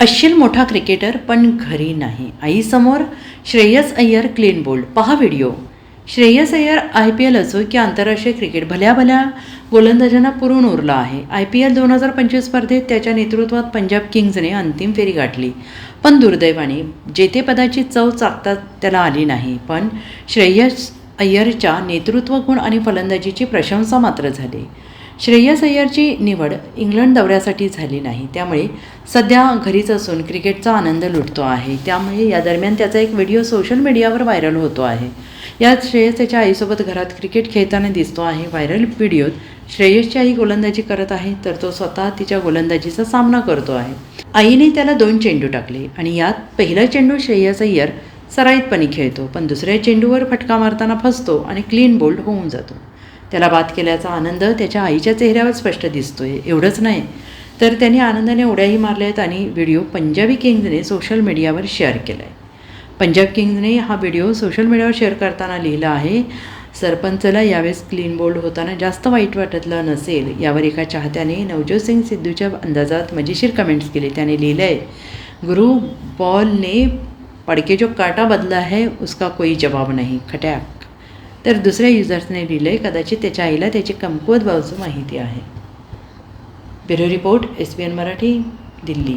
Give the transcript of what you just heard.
अश्लील मोठा क्रिकेटर पण घरी नाही. आईसमोर श्रेयस अय्यर क्लीन बोल्ड. पहा video. Shreyas Iyer I P L असो की आंतरराष्ट्रीय क्रिकेट भल्या भल्या गोलंदाजांना पुरून उरला आहे. आय पी एल दोन हजार पंचवीस स्पर्धेत त्याच्या नेतृत्वात पंजाब किंग्जने अंतिम फेरी गाठली. पण दुर्दैवाने जेतेपदाची चव चाकता त्याला आली नाही. पण श्रेयस अय्यरच्या नेतृत्व गुण आणि फलंदाजीची प्रशंसा मात्र झाली. श्रेयस अय्यरची निवड इंग्लंड दौऱ्यासाठी झाली नाही. त्यामुळे सध्या घरीच असून क्रिकेटचा आनंद लुटतो आहे. त्यामुळे या दरम्यान त्याचा एक व्हिडिओ सोशल मीडियावर व्हायरल होतो आहे. यात श्रेयस त्याच्या आईसोबत घरात क्रिकेट खेळताना दिसतो आहे. व्हायरल व्हिडिओत श्रेयसची आई गोलंदाजी करत आहे तर तो स्वतः तिच्या गोलंदाजीचा सामना करतो आहे. आईने त्याला दोन चेंडू टाकले आणि यात पहिला चेंडू श्रेयस अय्यर सराईतपणे खेळतो पण दुसऱ्या चेंडूवर फटका मारताना फसतो आणि क्लीन बोल्ड होऊन जातो. त्याला बाद केल्याचा आनंद त्याच्या आईच्या चेहऱ्यावर स्पष्ट दिसतोय. एवढंच नाही तर त्याने आनंदाने उड्याही मारल्या आहेत आणि व्हिडिओ पंजाबी किंग्जने सोशल मीडियावर शेअर केला आहे पंजाब किंग्जने हा व्हिडिओ सोशल मीडियावर शेअर करताना लिहिला आहे. सरपंचला यावेळेस क्लीन बोल्ड होताना जास्त वाईट वाटतलं नसेल यावर एका चाहत्याने नवजोत सिंग सिद्धूच्या अंदाजात मजेशीर कमेंट्स केले. त्याने लिहिलं आहे गुरु बॉलने पडके जो काटा बदला है उसका कोई जवाब नाही. खट्या तर दुसऱ्या युजर्सने लिहिलं आहे कदाचित त्याच्या आईला त्याची कमकुवत बाजू माहिती आहे. Bureau report S B N Marathi Delhi.